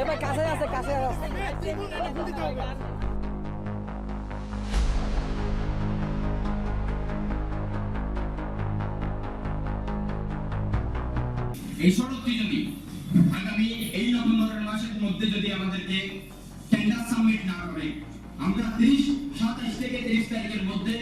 এবার কাছে আছে কাছে আছে। এই সড়কটি যদি আগামী এই নভেম্বর মাসের মধ্যে যদি আমাদেরকে টেন্ডার সাবমিট না করে, আমরা তিরিশ, সাতাইশ থেকে তিরিশ তারিখের মধ্যে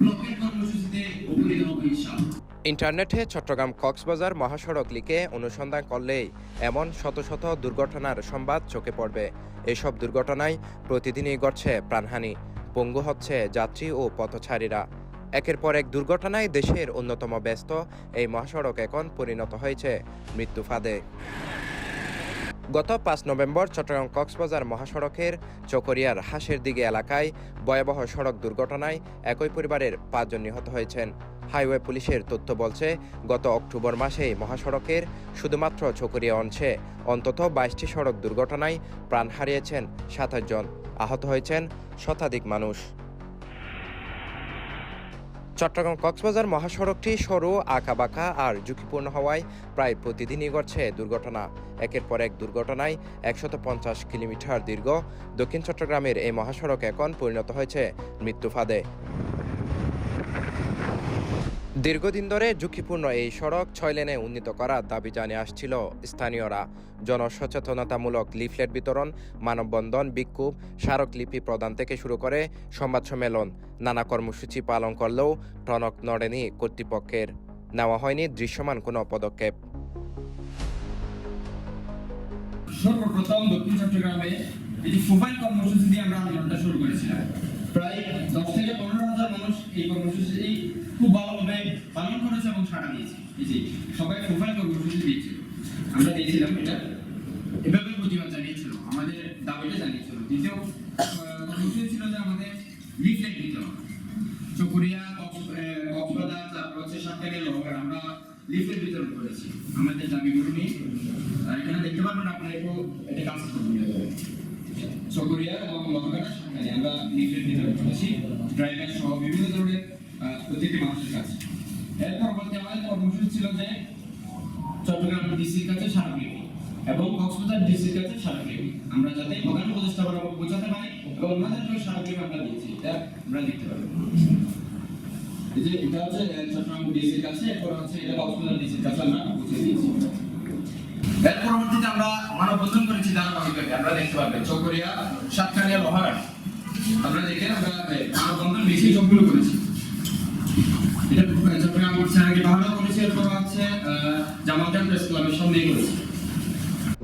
ব্লকের কর্মসূচিতে উপনীত হব ইনশাআল্লাহ। ইন্টারনেটে চট্টগ্রাম কক্সবাজার মহাসড়ক লিখে অনুসন্ধান করলেই এমন শত শত দুর্ঘটনার সংবাদ চোখে পড়বে। এসব দুর্ঘটনায় প্রতিদিনই ঘটছে প্রাণহানি, পঙ্গু হচ্ছে যাত্রী ও পথচারীরা। একের পর এক দুর্ঘটনায় দেশের অন্যতম ব্যস্ত এই মহাসড়ক এখন পরিণত হয়েছে মৃত্যু ফাঁদে। গত পাঁচ নভেম্বর চট্টগ্রাম কক্সবাজার মহাসড়কের চকরিয়ার হাঁসের দিকে এলাকায় ভয়াবহ সড়ক দুর্ঘটনায় একই পরিবারের পাঁচজন নিহত হয়েছেন। হাইওয়ে পুলিশের তথ্য বলছে, গত অক্টোবর মাসে মহাসড়কের শুধুমাত্র চকরিয়া অংশে অন্তত বাইশটি সড়ক দুর্ঘটনায় প্রাণ হারিয়েছেন সাতাশ জন। আহত হয়েছেন শতাধিক মানুষ। চট্টগ্রাম কক্সবাজার মহাসড়কটি সরু, আঁকাবাঁকা আর ঝুঁকিপূর্ণ হওয়ায় প্রায় প্রতিদিনই ঘটছে দুর্ঘটনা। একের পর এক দুর্ঘটনায় একশত পঞ্চাশ কিলোমিটার দীর্ঘ। দক্ষিণ চট্টগ্রামের এই মহাসড়ক এখন পরিণত হয়েছে মৃত্যু ফাঁদে। দীর্ঘদিন ধরে ঝুঁকিপূর্ণ এই সড়ক ছয় লেনে উন্নীত করার দাবি জানিয়ে আসছিল স্থানীয়রা। জনসচেতনতামূলক লিফলেট বিতরণ, মানববন্ধন, বিক্ষোভ, স্মারকলিপি প্রদান থেকে শুরু করে সংবাদ সম্মেলন, নানা কর্মসূচি পালন করলেও টনক নড়েনি কর্তৃপক্ষের। নেওয়া হয়নি দৃশ্যমান কোনো পদক্ষেপ। সর্বপ্রথম দক্ষিণ চট্টগ্রামে এটি মোবাইল কর্মসূচি দিয়ে আমরা আন্দোলনটা শুরু করেছিলাম। প্রায় দশ এই কর্মসূচি খুব ভালোভাবে পালন করেছে এবং সাড়া দিয়েছে। এই যে সবাই মোবাইল কর্মসূচি দিয়েছিল আমরা দিয়েছিলাম এটা। এভাবে প্রতিবাদ জানিয়েছিল। আমাদের দাবিটা জানিয়েছিল। দ্বিতীয় কর্মসূচি ছিল যে আমাদের লিফলেট দিতে হবে। চকুরিয়া কক্সবাজার, তারপর হচ্ছে সাতটাকে লহর আমরা লিফলেট বিতরণ করেছি। আমাদের দাবিগুলো নিয়ে। এখানে দেখতে পারবেন আপনারা একটু এটা কাজ করবেন চকরিয়া এবং মহাকাটা সাতটাকে আমরা লিফলেট বিতরণ করেছি। ড্রাইভার সহ বিভিন্ন ধরনের প্রতিটি মানুষের কাছে। এর পরবর্তী আমাদের কর্মসূচি ছিল যে চট্টগ্রাম ডিসির কাছে স্মারকলিপি এবং কক্সবাজার ডিসির কাছে স্মারকলিপি আমরা যাতে প্রধান উপদেষ্টা বরাবর পৌঁছাতে পারি এবং ওনাদেরকে স্মারকলিপি আমরা দিয়েছি। এটা আমরা দেখতে পারবেন এই যে এটা হচ্ছে চট্টগ্রাম ডিসির কাছে, এরপর হচ্ছে এটা কক্সবাজার ডিসির কাছে আমরা পৌঁছে দিয়েছি। এর পরবর্তীতে আমরা মানববন্ধন করেছি ধারাবাহিকভাবে আমরা দেখতে পারবেন। চকরিয়া সাতখানিয়া লোহার আমরা দেখেন আমরা এই, মানববন্ধন সবগুলো করেছি।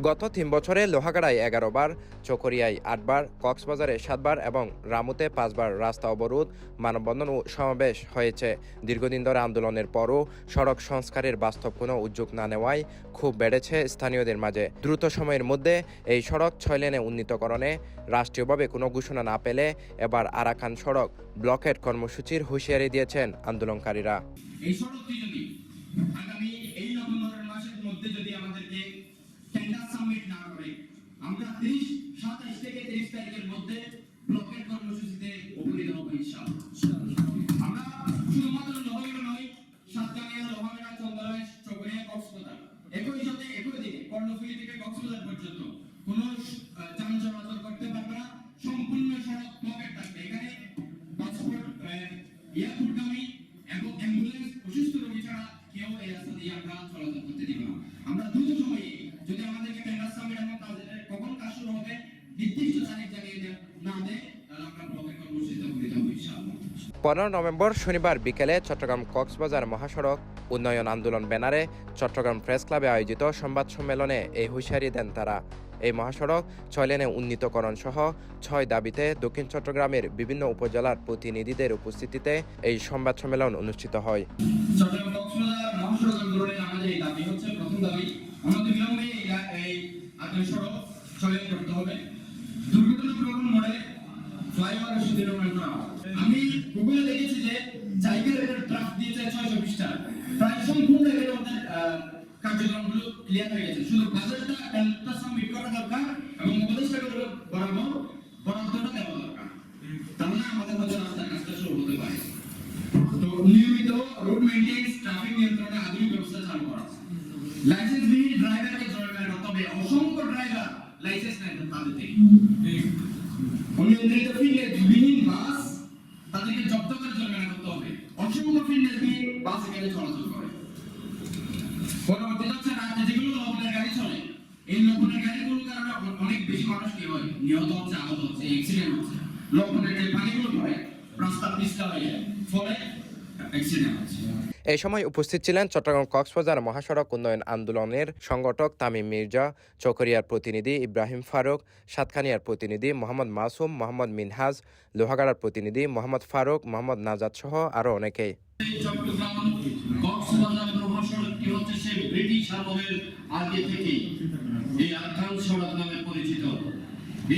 গত তিন বছরে লোহাগাড়ায় এগারো বার, চকরিয়ায় আটবার কক্সবাজারে সাতবার এবং রামুতে পাঁচবার রাস্তা অবরোধ, মানববন্ধন ও সমাবেশ হয়েছে। দীর্ঘদিন ধরে আন্দোলনের পরও সড়ক সংস্কারের বাস্তব কোনো উদ্যোগ না নেওয়ায় খুব বেড়েছে স্থানীয়দের মাঝে। দ্রুত সময়ের মধ্যে এই সড়ক ছয় লেনে উন্নীতকরণে রাষ্ট্রীয়ভাবে কোনো ঘোষণা না পেলে এবার আরাকান সড়ক ব্লকেট কর্মসূচির হুঁশিয়ারি দিয়েছেন আন্দোলনকারীরা। এই সড়কটি যদি আমরা তিরিশ সাতাইশ থেকে তিরিশ তারিখের মধ্যে ব্লকের কর্মসূচিতে উপনীত আমরা শুধুমাত্র নয় সাতকানিয়া চন্দনাইশ চকরিয়া, কক্সবাজার, একই সাথে একই দিকে, কর্ণফুলি থেকে কক্সবাজার পর্যন্ত কোনো যান চলাচল করতে পারবে না, সম্পূর্ণ সড়ক ব্লকেট থাকবে। এখানে পাসপোর্ট পনেরো নভেম্বর শনিবার বিকেলে চট্টগ্রাম কক্সবাজার মহাসড়ক উন্নয়ন আন্দোলন ব্যানারে চট্টগ্রাম প্রেস ক্লাবে আয়োজিত সংবাদ সম্মেলনে এই হুঁশিয়ারি দেন তারা। এই মহাসড়ক ছয় লেনে উন্নীতকরণ সহ ছয় দাবিতে দক্ষিণ চট্টগ্রামের বিভিন্ন উপজেলার প্রতিনিধিদের উপস্থিতিতে এই সংবাদ সম্মেলন অনুষ্ঠিত হয়। আমাদের বিলম্বে এই সড়ক চয়ন করতে হবে। দুর্ঘটনা প্রবণ মোড়ে ফ্লাইওভার সুদৃঢ় করা আমি গুগলে দেখেছি যে জায়গার একটা ড্রাফট দিয়েছে ছয়শো পৃষ্ঠা প্রায় সম্পূর্ণ মধ্যে আহ, কার্যক্রমগুলো ক্লিয়ার হয়ে গেছে। শুধু বাজেটটা একটা সাবমিট করা দরকার এবং উপদেষ্টাগুলো বরাবর বরাদ্দটা দেওয়া দরকার। তাহলে আমাদের মধ্যে রাস্তার কাজটা শুরু হতে পারে। তো নিয়মিত রোড মেইনটেন্স ট্রাফিক নিয়ন্ত্রণে আধুনিক ব্যবস্থা চালু করা লাইসেন্সবিহীন ড্রাইভারকে জরিমানা করতে হবে অসংখ্য ড্রাইভার লাইসেন্স নেয় না তাদের থেকে। অনিয়ন্ত্রিত ফিটনেস বিহীন বাস তাদেরকে জব্দ করে জরিমানা করতে হবে। অসংখ্য ফিটনেস বিহীন বাস এখানে চলাচল করে। পরবর্তী হচ্ছে রাজ্যে যেগুলো লবণের গাড়ি চলে, এই লবণের গাড়িগুলোর কারণে অনেক বেশি মানুষ কি হয়, নিহত হচ্ছে, আহত হচ্ছে অ্যাক্সিডেন্ট হচ্ছে। লবণের যে পানিগুলো হয় রাস্তা পিস্তা হয়ে যায়। ফলে এই সময় উপস্থিত ছিলেন চট্টগ্রাম কক্সবাজার মহাসড়ক উন্নয়ন আন্দোলনের সংগঠক তামিম মির্জা চকরিয়ার প্রতিনিধি ইব্রাহিম ফারুক, সাতখানিয়ার প্রতিনিধি মোহাম্মদ মাসুম, মোহাম্মদ মিনহাজ, লোহাগাড়ার প্রতিনিধি মোহাম্মদ ফারুক, মোহাম্মদ নাজাদ সহ আরও অনেকেই।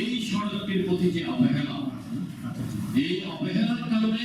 এই সড়কটির প্রতি যে অবহেলা, এই অবহেলার কারণে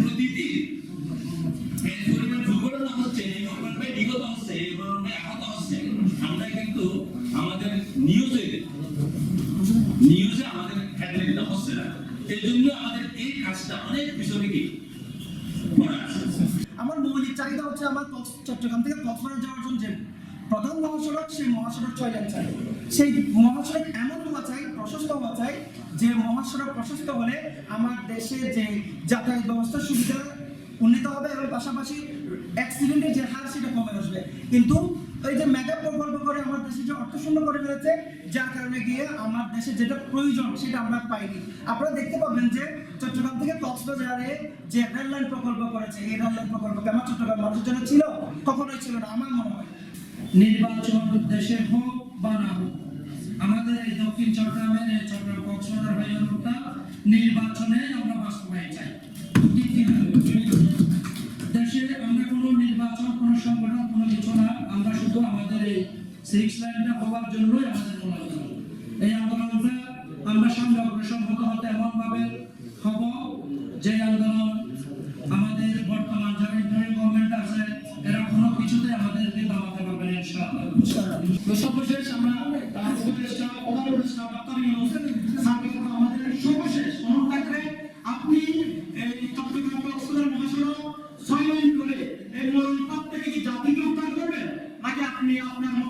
হচ্ছে আমার চট্টগ্রাম থেকে কক্সবাজার যাওয়ার জন্য যে প্রধান মহাসড়ক, সেই মহাসড়ক ছয় লেন চাই সেই মহাসড়ক এমন হওয়া চাই প্রশস্ত হওয়া চাই যে মহাসড়ক প্রশস্ত হলে আমার দেশে যে যাতায়াত ব্যবস্থার সুবিধা উন্নীত হবে। এবং পাশাপাশি অ্যাক্সিডেন্টের যে হার, সেটা কমে আসবে। কিন্তু এই যে মেগা প্রকল্প করে আমার দেশে যে অর্থ শূন্য করে ফেলেছে, যার কারণে গিয়ে আমার দেশে যেটা প্রয়োজন সেটা আমরা পাইনি। আপনারা দেখতে পাবেন যে চট্টগ্রাম থেকে কক্সবাজারে যে রেল লাইন প্রকল্প করেছে, এই রেল লাইন প্রকল্প আমার চট্টগ্রাম মানুষের জন্য ছিল, কখনোই ছিল না, আমার মনে হয়। নির্বাচন দেশে হোক বা না হোক, আমাদের এই দক্ষিণ চট্টগ্রামের চট্টগ্রাম কক্সবাজার হয়ে নির্বাচনে আমরা বাস্তবায়ন চাই। আমাদের এই সিক্স লাইনটা হওয়ার জন্যই আমাদের মূল্যায়ন এই আন্দোলনটা আমরা সামনে অগ্রসর হতে হতে এমন ভাবে হব যে আন্দোলন আমাদের বর্তমান যারা ইন্টারিম গভর্নমেন্ট আছে এরা কোনো কিছুতে আমাদেরকে দামাতে পারবে না ইনশাআল্লাহ। সর্বশেষ আমরা উপদেষ্টা প্রধান উপদেষ্টা ডক্টর ইউনুস। নাকি আপনি আপনার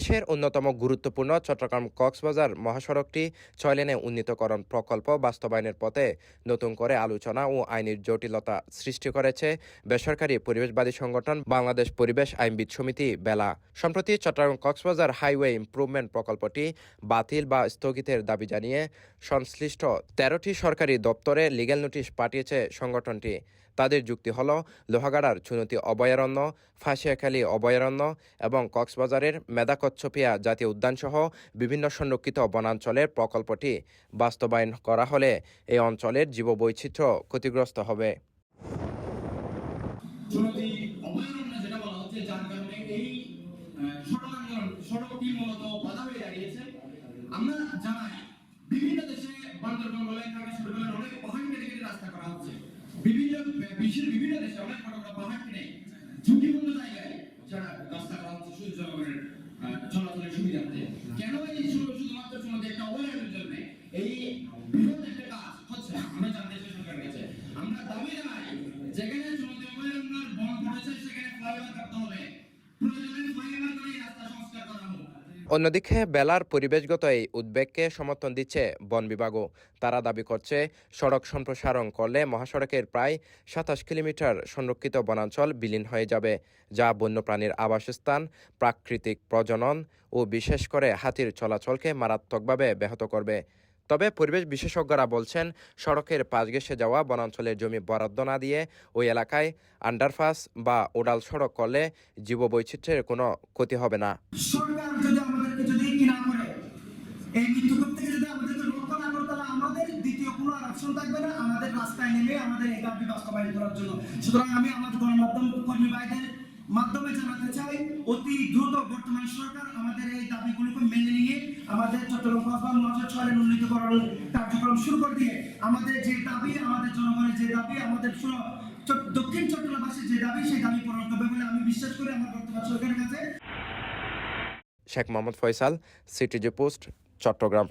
দেশের অন্যতম গুরুত্বপূর্ণ চট্টগ্রাম কক্সবাজার মহাসড়কটি ছয় লেনে উন্নীতকরণ প্রকল্প বাস্তবায়নের পথে নতুন করে আলোচনা ও আইনের জটিলতা সৃষ্টি করেছে বেসরকারি পরিবেশবাদী সংগঠন বাংলাদেশ পরিবেশ আইনবিদ সমিতি বেলা। সম্প্রতি চট্টগ্রাম কক্সবাজার হাইওয়ে ইমপ্রুভমেন্ট প্রকল্পটি বাতিল বা স্থগিতের দাবি জানিয়ে সংশ্লিষ্ট তেরোটি সরকারি দপ্তরে লিগ্যাল নোটিশ পাঠিয়েছে সংগঠনটি। তাদের যুক্তি হল, লোহাগাড়ার চুনতি অভয়ারণ্য, ফাঁসিয়াখালী অভয়ারণ্য এবং কক্সবাজারের মেদাকচ্ছপিয়া জাতীয় উদ্যানসহ বিভিন্ন সংরক্ষিত বনাঞ্চলের প্রকল্পটি বাস্তবায়ন করা হলে এই অঞ্চলের জীববৈচিত্র্য ক্ষতিগ্রস্ত হবে। বলা আমরা জানাই, বিভিন্ন দেশে বান্দরবান খাগড়াছড়ি বলেন অনেক রাস্তা করা হচ্ছে। বিভিন্ন বিশ্বের বিভিন্ন দেশে কিনে শুধু এই শুধুমাত্র চুনতি একটা আমরা জানতে কাছে। আমরা দাবি যেখানে অভয়ারণ্যের বন পড়েছে সেখানে ফ্লাইওভার করতে হবে। অন্যদিকে বেলার পরিবেশগত এই উদ্বেগকে সমর্থন দিচ্ছে বন বিভাগও। তারা দাবি করছে, সড়ক সম্প্রসারণ করলে মহাসড়কের প্রায় সাতাশ কিলোমিটার সংরক্ষিত বনাঞ্চল বিলীন হয়ে যাবে, যা বন্যপ্রাণীর আবাসস্থান, প্রাকৃতিক প্রজনন ও বিশেষ করে হাতির চলাচলকে মারাত্মকভাবে ব্যাহত করবে। তবে পরিবেশ বিশেষজ্ঞরা বলছেন, সড়কের পাশ ঘেঁষে যাওয়া বনাঞ্চলের জমি বরাদ্দ না দিয়ে ওই এলাকায় আন্ডারপাস বা ওডাল সড়ক করলে জীববৈচিত্র্যের কোনো ক্ষতি হবে না। আমাদের দ্বিতীয় কোনো আর অপশন থাকবে না। আমাদের রাস্তায় নেমে আমাদের এই দাবি বাস্তবায়ন করার জন্য। সুতরাং আমি আমার গণমাধ্যম কর্মী ভাইদের মাধ্যমে জানাতে চাই, অতি দ্রুত বর্তমান সরকার আমাদের এই দাবিগুলোকে মেনে নিয়ে আমাদের চট্টগ্রাম কসবা মহাশয় ছয়ের উন্নীতকরণ কার্যক্রম শুরু করে দিয়ে আমাদের যে দাবি, আমাদের জনগণের যে দাবি, আমাদের দক্ষিণ চট্টগ্রামবাসীর যে দাবি, সেই দাবি পূরণ করবে বলে আমি বিশ্বাস করি আমার বর্তমান সরকারের কাছে। Sheikh Mohammad Faisal, CTG post, Chattogram.